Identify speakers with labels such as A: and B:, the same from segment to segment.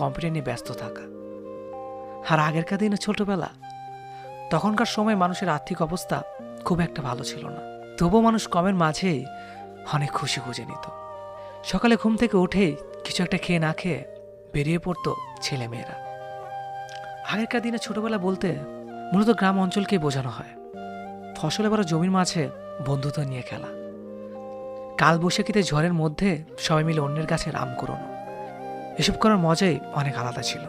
A: Computer নিয়ে ব্যস্ত থাকা। আর আগেরকার দিনে ছোটবেলা, তখনকার সময় মানুষের আর্থিক অবস্থা খুব একটা ভালো ছিল না। তবুও মানুষ কমের মাঝেই অনেক খুশি খুঁজে নিত। সকালে ঘুম থেকে উঠেই কিছু একটা খেয়ে না খেয়ে বেরিয়ে পড়তো ছেলে মেয়েরা আগেরকার দিনে ছোটবেলা বলতে মূলত গ্রাম অঞ্চলকেই বোঝানো হয়। ফসল এবার জমির মাঝে বন্ধুত্ব নিয়ে খেলা। কাল বৈশাখীতে ঝড়ের মধ্যে সবাই মিলে অন্যের গাছের আম কুড়োনো। এসব করার মজাই অনেক আলাদা ছিল।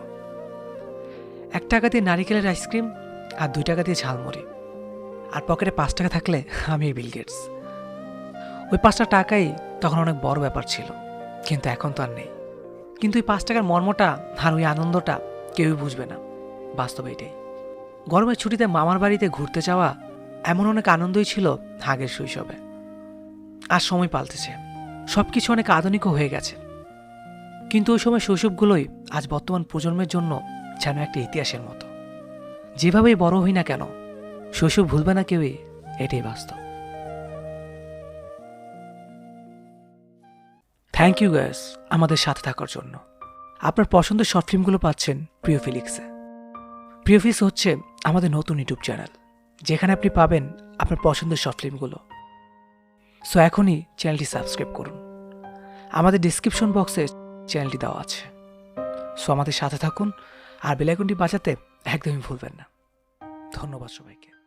A: এক টাকা দিয়ে নারিকেলের আইসক্রিম আর দুই টাকা দিয়ে ঝালমুড়ি। আর পকেটে পাঁচ টাকা থাকলে আমি বিল গেটস ওই পাঁচটা টাকাই তখন অনেক বড় ব্যাপার ছিল, কিন্তু এখন তো আর নেই। কিন্তু ওই পাঁচ টাকার মর্মটা আর ওই আনন্দটা কেউই বুঝবে না, বাস্তবে এটাই। গরমের ছুটিতে মামার বাড়িতে ঘুরতে যাওয়া এমন অনেক আনন্দই ছিল আগের শৈশবে। আর সময় পাল্টেছে সব কিছু অনেক আধুনিকও হয়ে গেছে। কিন্তু ওই সময় শৈশবগুলোই আজ বর্তমান প্রজন্মের জন্য যেন একটা ইতিহাসের মতো। যেভাবেই বড় হই না কেন, শৈশব ভুলবে না কেউই, এটাই বাস্তব। থ্যাংক ইউ গ্যাস আমাদের সাথে থাকার জন্য। আপনার পছন্দের শর্ট ফিল্মগুলো পাচ্ছেন প্রিয় ফিলিক্সে প্রিয় ফিক্স হচ্ছে আমাদের নতুন ইউটিউব চ্যানেল যেখানে আপনি পাবেন আপনার পছন্দের শর্ট ফিল্মগুলো সো এখনই চ্যানেলটি সাবস্ক্রাইব করুন। আমাদের ডিসক্রিপশন বক্সে চ্যানেলটি দেওয়া আছে। সো আমাদের সাথে থাকুন, আর বেলাইকনটি বাঁচাতে একদমই ভুলবেন না। ধন্যবাদ সবাইকে।